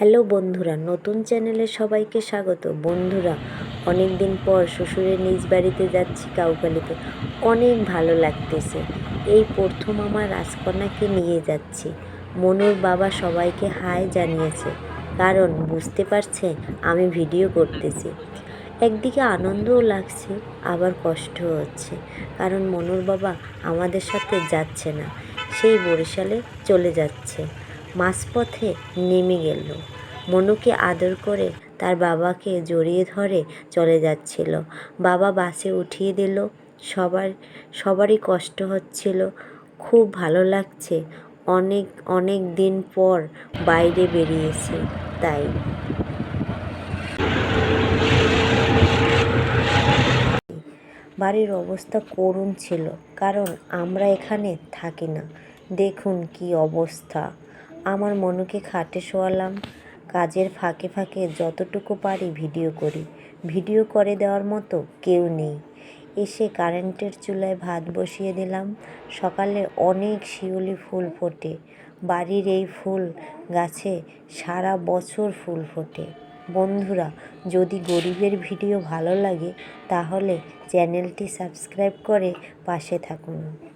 Hello বন্ধুরা, নতুন চ্যানেলে সবাইকে স্বাগত। বন্ধুরা অনেক দিন পর শ্বশুরের নিজ বাড়িতে যাচ্ছি কাউকালিতে। অনেক ভালো লাগতেছে। এই প্রথম আমার রাজকন্যাকে নিয়ে যাচ্ছি। মনুর বাবা সবাইকে হাই জানিয়েছে। কারণ বুঝতে পারছে আমি ভিডিও করতেছি। একদিকে আনন্দও লাগছে, আবার কষ্টও হচ্ছে। কারণ মনুর বাবা আমাদের সাথে যাচ্ছে না। সেই বরিশালে চলে যাচ্ছে। মাঝপথে নেমে গেল। মনুকে আদর করে তার বাবাকে জড়িয়ে ধরে চলে যাচ্ছিল। বাবা বাসে উঠিয়ে দিল। সবার, সবারই কষ্ট হচ্ছিল। খুব ভালো লাগছে। অনেক অনেক দিন পর বাইরে বেরিয়েছে, তাই। বাড়ির অবস্থা করুণ ছিল, কারণ আমরা এখানে থাকি না। দেখুন কি অবস্থা। আমার মনুকে খাটে শোয়ালাম। কাজের ফাঁকে ফাঁকে যতটুকু পারি ভিডিও করি। ভিডিও করে দেওয়ার মতো কেউ নেই। এসে কারেন্টের চুলায় ভাত বসিয়ে দিলাম। সকালে অনেক শিউলি ফুল ফোটে। বাড়ির এই ফুল গাছে সারা বছর ফুল ফোটে। বন্ধুরা, যদি গরিবের ভিডিও ভালো লাগে, তাহলে চ্যানেলটি সাবস্ক্রাইব করে পাশে থাকুন।